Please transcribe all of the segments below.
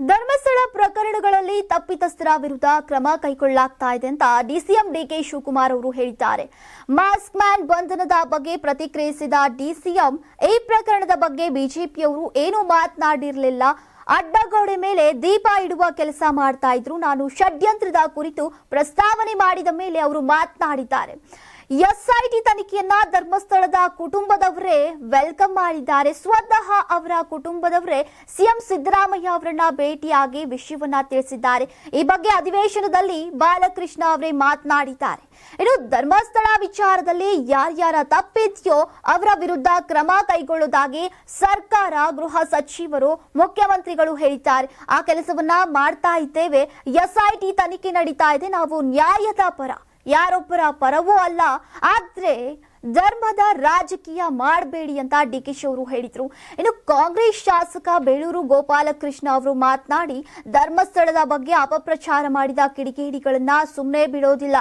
ಧರ್ಮಸ್ಥಳ ಪ್ರಕರಣಗಳಲ್ಲಿ ತಪ್ಪಿತಸ್ಥರ ವಿರುದ್ಧ ಕ್ರಮ ಕೈಗೊಳ್ಳಲಾಗ್ತಾ ಇದೆ ಅಂತ ಡಿಸಿಎಂ ಡಿಕೆ ಶಿವಕುಮಾರ್ ಅವರು ಹೇಳಿದ್ದಾರೆ. ಮಾಸ್ಕ್ ಮ್ಯಾನ್ ಬಂಧನದ ಬಗ್ಗೆ ಪ್ರತಿಕ್ರಿಯಿಸಿದ ಡಿಸಿಎಂ, ಈ ಪ್ರಕರಣದ ಬಗ್ಗೆ ಬಿಜೆಪಿಯವರು ಏನೂ ಮಾತನಾಡಿರಲಿಲ್ಲ. ಅಡ್ಡಗೋಡೆ ಮೇಲೆ ದೀಪ ಇಡುವ ಕೆಲಸ ಮಾಡ್ತಾ ಇದ್ರು. ನಾನು ಷಡ್ಯಂತ್ರದ ಕುರಿತು ಪ್ರಸ್ತಾವನೆ ಮಾಡಿದ ಮೇಲೆ ಅವರು ಮಾತನಾಡಿದ್ದಾರೆ. ಎಸ್ಐಟಿ ತನಿಖೆಯನ್ನ ಧರ್ಮಸ್ಥಳದ ಕುಟುಂಬದವರೇ ವೆಲ್ಕಮ್ ಮಾಡಿದ್ದಾರೆ. ಸ್ವತಃ ಅವರ ಕುಟುಂಬದವರೇ ಸಿಎಂ ಸಿದ್ದರಾಮಯ್ಯ ಅವರನ್ನ ಭೇಟಿಯಾಗಿ ವಿಷಯವನ್ನ ತಿಳಿಸಿದ್ದಾರೆ. ಈ ಬಗ್ಗೆ ಅಧಿವೇಶನದಲ್ಲಿ ಬಾಲಕೃಷ್ಣ ಅವರೇ ಮಾತನಾಡಿದ್ದಾರೆ. ಇನ್ನು ಧರ್ಮಸ್ಥಳ ವಿಚಾರದಲ್ಲಿ ಯಾರ್ಯಾರ ತಪ್ಪಿದೆಯೋ ಅವರ ವಿರುದ್ಧ ಕ್ರಮ ಕೈಗೊಳ್ಳುವುದಾಗಿ ಸರ್ಕಾರ, ಗೃಹ ಸಚಿವರು, ಮುಖ್ಯಮಂತ್ರಿಗಳು ಹೇಳಿದ್ದಾರೆ. ಆ ಕೆಲಸವನ್ನ ಮಾಡ್ತಾ ಇದ್ದೇವೆ. ಎಸ್ಐಟಿ ತನಿಖೆ ನಡೀತಾ ಇದೆ. ನಾವು ನ್ಯಾಯದ ಪರ ಯಾರೊಬ್ಬರ ಪರವೂ ಅಲ್ಲ. ಆದ್ರೆ ಧರ್ಮದ ರಾಜಕೀಯ ಮಾಡಬೇಡಿ ಅಂತ ಡಿ ಕೆ ಶಿ ಅವರು ಹೇಳಿದ್ರು. ಇನ್ನು ಕಾಂಗ್ರೆಸ್ ಶಾಸಕ ಬೇಳೂರು ಗೋಪಾಲಕೃಷ್ಣ ಅವರು ಮಾತನಾಡಿ, ಧರ್ಮಸ್ಥಳದ ಬಗ್ಗೆ ಅಪಪ್ರಚಾರ ಮಾಡಿದ ಕಿಡಿಗೇಡಿಗಳನ್ನ ಸುಮ್ಮನೆ ಬಿಡೋದಿಲ್ಲ.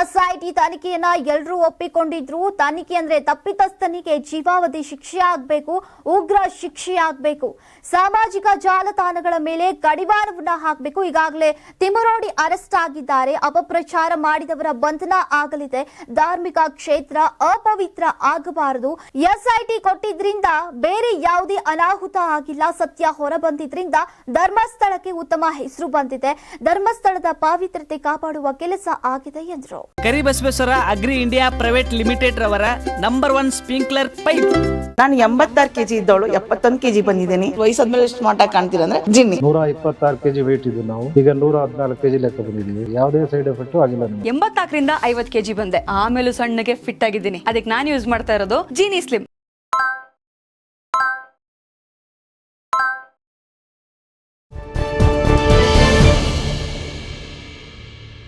ಎಸ್ಐಟಿ ತನಿಖೆಯನ್ನ ಎಲ್ಲರೂ ಒಪ್ಪಿಕೊಂಡಿದ್ರು. ತನಿಖೆ ಅಂದ್ರೆ ತಪ್ಪಿತಸ್ಥನಿಗೆ ಜೀವಾವಧಿ ಶಿಕ್ಷೆ ಆಗಬೇಕು, ಉಗ್ರ ಶಿಕ್ಷೆ ಆಗಬೇಕು. ಸಾಮಾಜಿಕ ಜಾಲತಾಣಗಳ ಮೇಲೆ ಕಡಿವಾಣವನ್ನ ಹಾಕಬೇಕು. ಈಗಾಗಲೇ ತಿಮರೋಡಿ ಅರೆಸ್ಟ್ ಆಗಿದ್ದಾರೆ. ಅಪಪ್ರಚಾರ ಮಾಡಿದವರ ಬಂಧನ ಆಗಲಿದೆ. ಧಾರ್ಮಿಕ ಕ್ಷೇತ್ರ ಅಪವಿತ್ರ ಆಗಬಾರದು. ಎಸ್ಐಟಿ ಕೊಟ್ಟಿದ್ರಿಂದ ಬೇರೆ ಯಾವುದೇ ಅನಾಹುತ ಆಗಿಲ್ಲ. ಸತ್ಯ ಹೊರ ಬಂದಿದ್ರಿಂದ ಧರ್ಮಸ್ಥಳಕ್ಕೆ ಉತ್ತಮ ಹೆಸರು ಬಂದಿದೆ. ಧರ್ಮಸ್ಥಳದ ಪಾವಿತ್ರತೆ ಕಾಪಾಡುವ ಕೆಲಸ ಆಗಿದೆ ಎಂದರು. Karibasaveshwara agri India private limited ರವರ ನಂಬರ್ ಒನ್ ಸ್ಪ್ರಿಂಕ್ಲರ್ ಪೈಪ್. ನಾನು ಎಂಬತ್ತಾರು ಕೆಜಿ ಇದ್ದವಳು ಎಪ್ಪತ್ತೊಂದು ಕೆಜಿ ಬಂದಿದ್ದೀನಿ. ವಯಸ್ಸಾದ್ಮೇಲೆ ಎಷ್ಟು ಮಾಟ ಕಾಣ್ತೀರ ಅಂದ್ರೆ ಜಿನ್ನಿ. ನೂರ ಇಪ್ಪತ್ತಾರು ಕೆಜಿ ವೇಟ್ ಇದ್ದು ನಾವು. ಈಗ ನೂರ ಹದಿನಾಲ್ಕು ಕೆಜಿ ಲೆಕ್ಕ ಬಂದಿದ್ದೀವಿ. ಯಾವುದೇ ಸೈಡ್ ಎಫೆಕ್ಟ್ ಆಗಿಲ್ಲ ಎಂಬತ್ನಾಲ್ಕರಿಂದ ಐವತ್ ಕೆಜಿ ಬಂದೆ. ಆಮೇಲೆ ಸಣ್ಣಗೆ ಫಿಟ್ ಆಗಿದ್ದೀನಿ. ಅದಕ್ಕೆ ನಾನು ಯೂಸ್ ಮಾಡ್ತಾ ಇರೋದು ಜೀನಿ ಸ್ಲಿಮ್